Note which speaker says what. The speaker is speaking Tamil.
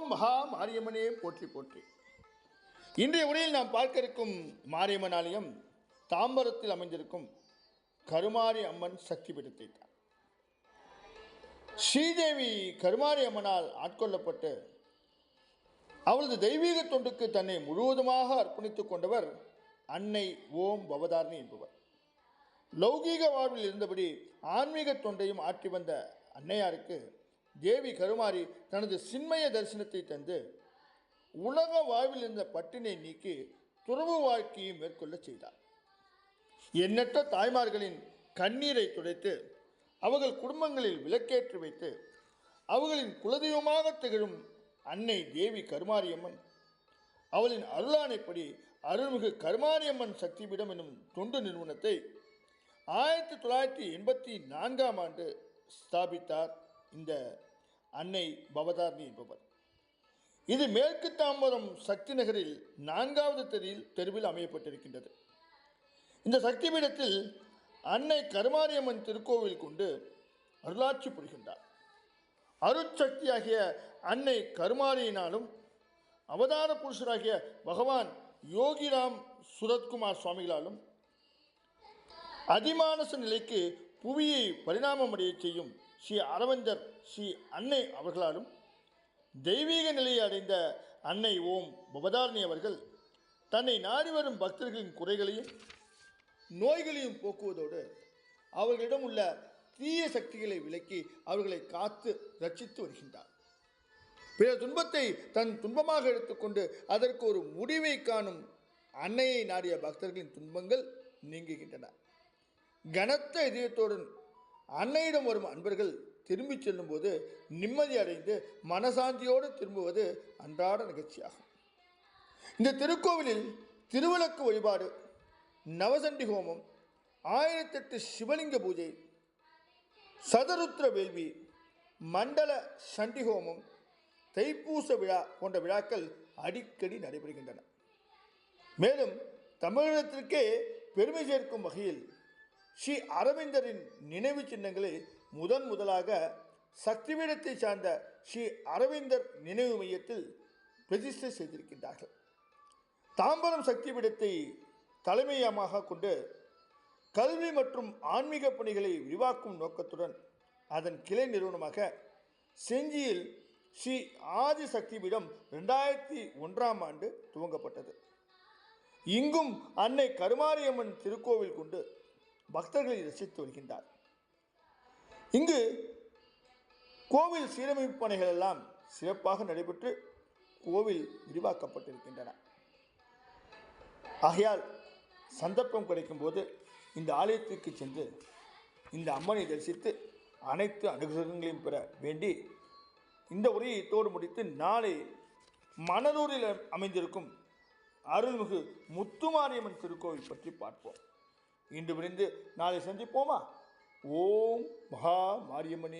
Speaker 1: ஓம் மகா மாரியம்மனே போற்றி போற்றி. இன்றைய உரையில் நாம் பார்க்க இருக்கும் மாரியம்மன் ஆலயம் தாம்பரத்தில் அமைந்திருக்கும் கருமாரி அம்மன் சக்தி பீடத்தை தான் ஸ்ரீதேவி கருமாரி அம்மனால் ஆட்கொள்ளப்பட்டு அவளது தெய்வீக தொண்டுக்கு தன்னை முழுவதுமாக அர்ப்பணித்துக் கொண்டவர் அன்னை ஓம் பவதாரணி என்பவர். லௌகீக வாழ்வில் இருந்தபடி ஆன்மீக தொண்டையும் ஆற்றி வந்த அன்னையாருக்கு தேவி கருமாரி தனது சின்மய தரிசனத்தை தந்து உலக வாழ்வில் இருந்த பட்டினை நீக்கி துறவு வாழ்க்கையை மேற்கொள்ள செய்தார். எண்ணற்ற தாய்மார்களின் கண்ணீரை துடைத்து அவர்கள் குடும்பங்களில் விளக்கேற்றி வைத்து அவர்களின் குலதெய்வமாக திகழும் அன்னை தேவி கருமாரியம்மன் அவளின் அருளானைப்படி அருள்மிகு கருமாரியம்மன் சக்திபீடம் என்னும் தொண்டு நிறுவனத்தை ஆயிரத்தி தொள்ளாயிரத்தி எண்பத்தி நான்காம் ஆண்டு ஸ்தாபித்தார். இந்த அன்னை பவதாரணி என்பவர். இது மேற்கு தாம்பரம் சக்தி நகரில் நான்காவது தெருவில் தெருவில் அமையப்பட்டிருக்கின்றது. இந்த சக்தி பீடத்தில் அன்னை கருமாரியம்மன் திருக்கோவில் கொண்டு அருளாட்சி புரிகின்றார். அருட்சக்தியாகிய அன்னை கருமாரியினாலும் அவதார புருஷராகிய பகவான் யோகிராம் சுரத்குமார் சுவாமிகளாலும் அதிமானச நிலைக்கு புவியை பரிணாமம் அடைய செய்யும் ஸ்ரீ அரவிந்தர் ஸ்ரீ அன்னை அவர்களாலும் தெய்வீக நிலையை அடைந்த அன்னை ஓம் பவதாரணி அவர்கள் தன்னை நாடி வரும் பக்தர்களின் குறைகளையும் நோய்களையும் போக்குவதோடு அவர்களிடம் உள்ள தீய சக்திகளை விலக்கி அவர்களை காத்து ரட்சித்து வருகின்றார். பிற துன்பத்தை தன் துன்பமாக எடுத்துக்கொண்டு அதற்கு ஒரு முடிவை காணும் அன்னையை நாடிய பக்தர்களின் துன்பங்கள் நீங்குகின்றன. கனத்த இதயத்துடன் அன்னையிடம் வரும் அன்பர்கள் திரும்பி செல்லும்போது நிம்மதி அடைந்து மனசாந்தியோடு திரும்புவது அன்றாட நிகழ்ச்சியாகும். இந்த திருக்கோவிலில் திருவிளக்கு வழிபாடு நவசண்டி ஹோமம் ஆயிரத்தெட்டு சிவலிங்க பூஜை சதருத்ர வேள்வி மண்டல சண்டி ஹோமம் தைப்பூச விழா போன்ற விழாக்கள் அடிக்கடி நடைபெறுகின்றன. மேலும் தமிழகத்திற்கே பெருமை சேர்க்கும் வகையில் ஸ்ரீ அரவிந்தரின் நினைவு சின்னங்களை முதன் முதலாக சக்திபீடத்தை சார்ந்த ஸ்ரீ அரவிந்தர் நினைவு மையத்தில் பிரதிஷ்டை செய்திருக்கின்றார்கள். தாம்பரம் சக்திபீடத்தை தலைமையமாக கொண்டு கல்வி மற்றும் ஆன்மீக பணிகளை விரிவாக்கும் நோக்கத்துடன் அதன் கிளை நிறுவனமாக செஞ்சியில் ஸ்ரீ ஆதி சக்திபீடம் ரெண்டாயிரத்தி ஒன்றாம் ஆண்டு துவங்கப்பட்டது. இங்கும் அன்னை கருமாரியம்மன் திருக்கோவில் கொண்டு பக்தர்களை ரசித்து வருகின்றார். இங்கு கோவில் சீரமைப்பு பணிகள் எல்லாம் சிறப்பாக நடைபெற்று கோவில் விரிவாக்கப்பட்டிருக்கின்றன. ஆகையால் சந்தர்ப்பம் கிடைக்கும்போது இந்த ஆலயத்திற்கு சென்று இந்த அம்மனை தரிசித்து அனைத்து அனுகிரகங்களையும் பெற வேண்டி இந்த உரையை இத்தோடு முடித்து நாளை மணலூரில் அமைந்திருக்கும் அருள்மிகு முத்துமாரியம்மன் திருக்கோவில் பற்றி பார்ப்போம். இன்று விரிந்து நாளை சந்திப்போமா? ஓம் மகா மாரியம்மனே.